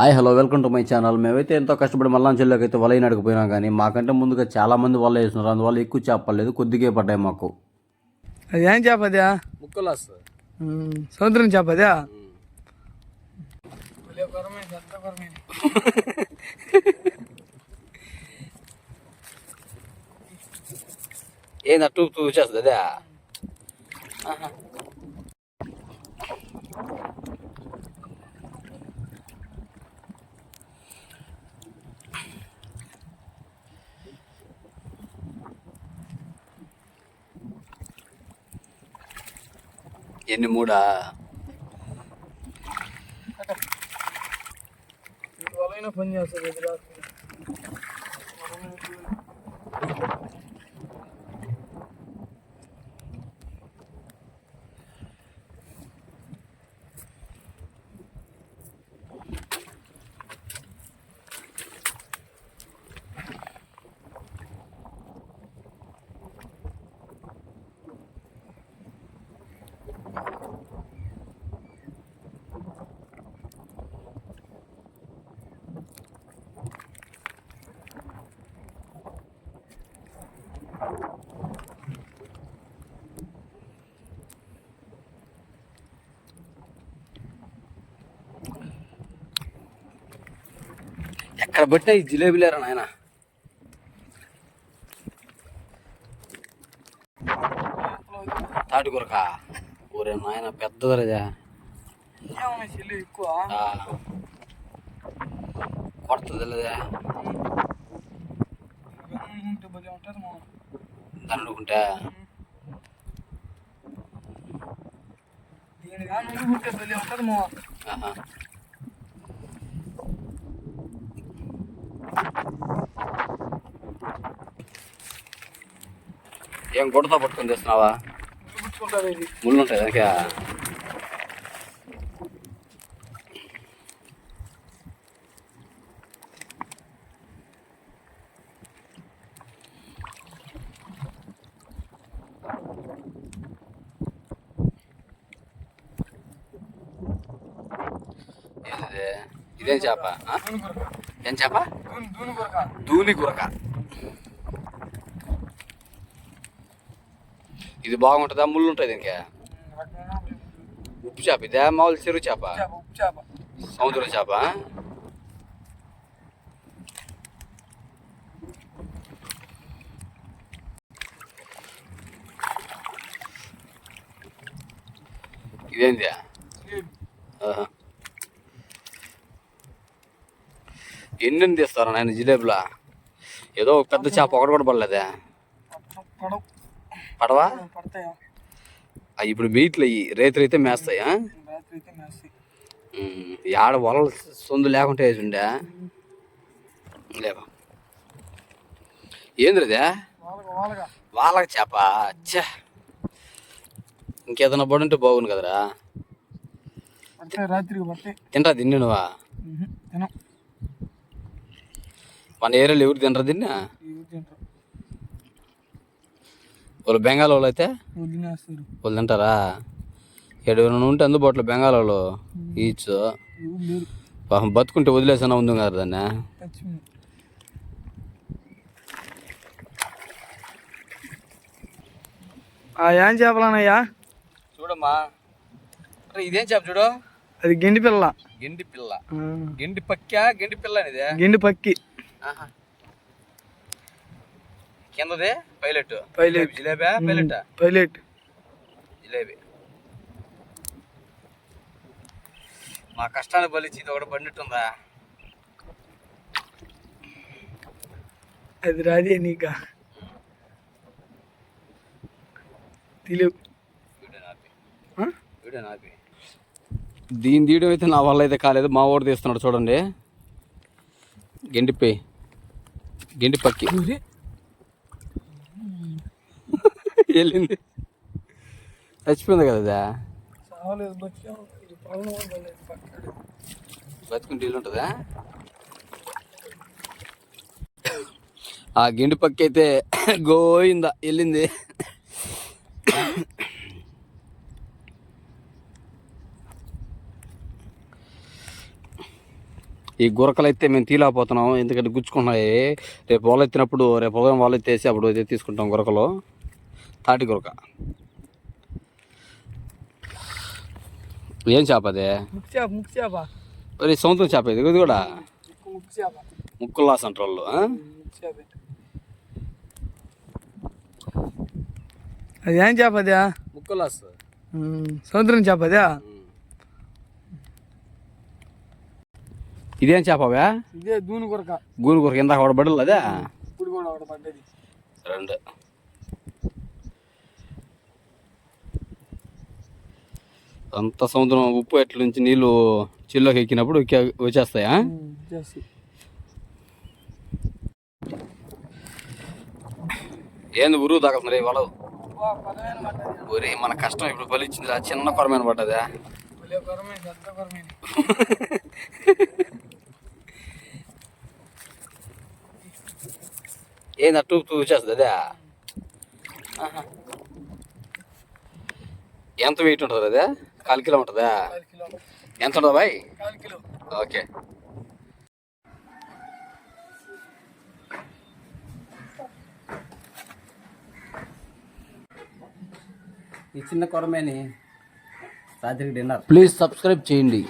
Hi hello welcome to my channel. మేమైతే ఎంతో కష్టపడి మల్లాంచెల్లోకి అయితే వలైన అడిగిపోయినాం కానీ మాకంటే ముందుగా చాలా మంది వల వేస్తున్నారు. అందువల్ల ఎక్కువ చేపలేదు కొద్దిగా పడ్డాయి మాకు. అది ఏం చేప అదే ముక్కలు సముద్రం చేప అదే ఏంది అదే? ఎన్ని మూడా? పని చేస్తుంది ఇది రాత్రి. ఎక్కడ పెట్టినా ఈ జిలేబీలేరా నాయన? తాటికూరక ఊరే నాయన పెద్దదరజా ఎక్కువ. కొడుతుంది లేదా ఉంటే భలే ఉంటుంది మా దాన్ని అనుకుంటే దీని కానీ ఉంటే ఉంటుంది ఏం గుడతో పట్టుకొని తెస్తున్నావా? ముళ్ళు ఉంటాయి దానికి? ఇదేం చేప ఏం చేప? దూని గురక. ఇది బాగుంటుందా? ముళ్ళు ఉంటాయి దీనికి ఉప్పు చేప. ఇదే మామూలు చెరువు చేప. సముద్రం చేప. ఇదేంది. ఎన్ని తీస్తారు నాయన జిలేబులా? ఏదో పెద్ద చేప ఒకటి కూడా పడలేదే. పడవు? ఇప్పుడు మీట్లు అయ్యి రైతులు అయితే మేస్తాయి. ఆడ వలలు సొందు లేకుంటే ఉండే లేవా ఏంది అదే వాళ్ళగా వాళ్ళగా. వాళ్ళకి చేప? ఛే. ఇంకేదైనా పడి ఉంటే బాగుంది కదరా తింటా తిన్నా నువ్వా? మన ఏరియాలో ఎవరు తినరా తిన్నా వాళ్ళు బెంగాల్ వాళ్ళు అయితే వాళ్ళు తింటారా? ఏడు ఉంటే అందుబాటులో బెంగాల్ వాళ్ళు ఈచ్. బతుకుంటే వదిలేసానా ఉంది కదా దాన్ని. ఏం చేపలనయ్యా చూడమ్మా. ఇదేం చేప చూడు? అది గెండి పిల్ల. గెండి పిల్ల. గెండి పక్క? గెండి పిల్ల అనేది గెండి పక్కి. ఆహా. కిందది pilot. Pilot. Jalebi pilot? Pilot. Jalebi. మా కష్టాన్ని బలిచి ఇది ఒకటి పండిట్టుందా? అది రాదే నీకా? నాపి. దీని తీయడం అయితే నా వల్ల అయితే కాలేదు. మా వాడు తీస్తున్నాడు చూడండి. గెండిపై. గెండి పక్కి ఊరే. వెళ్ళింది. చచ్చిపోయింది కదా. బతుకుంటే ఇల్లు ఉంటుందా? ఆ గిండి పక్క అయితే గోయిందా వెళ్ళింది. ఈ గురకలు అయితే మేము తీలేకపోతున్నాం ఎందుకంటే గుచ్చుకున్నాయి. రేపు వాళ్ళు ఎత్తినప్పుడు రేపు ఉదయం వాళ్ళు ఎత్తేసి అప్పుడు అయితే తీసుకుంటాం గురకలు. తాటి గురక ఏం చేప అదే? మరి సముద్రం చేప ఇది ఇది కూడా? ముక్కు ముక్కు చేప ముక్కుల్లా సెంటర్ వాళ్ళు అది ఏం చేప అదే? ముక్కులాస్ సముద్రం చేప అదే? ఇదేం చేప అవే? ఇదే దూని కొరక. గూరు గురక ఇందాక ఒకటి బడులు అదే? ఇప్పుడు కూడా ఒకటి పడ్డది. రెండు. అంత సముద్రం ఉప్పు ఎట్ల నుంచి నీళ్ళు చిల్లోకి ఎక్కినప్పుడు ఎక్కి- వచ్చేస్తాయా? చేసి ఏంది ఉరువు తాగుతుంది రే పడ్డది ఒరే మన కష్టం ఇప్పుడు బలిచ్చింది ఆ చిన్న కొరమైన పడ్డదా? ఏంది ఉప్పు వచ్చేస్తుంది అదే. ఎంత వెయిట్ ఉంటుంది అదే? కాలు కిలో ఉంటుందా? ఎంత ఉంటుంది బాయ్? కాలు కిలో. ఓకే. ఈ చిన్న కొరమేని రాత్రికి డిన్నర్. ప్లీజ్ సబ్స్క్రైబ్ చేయండి.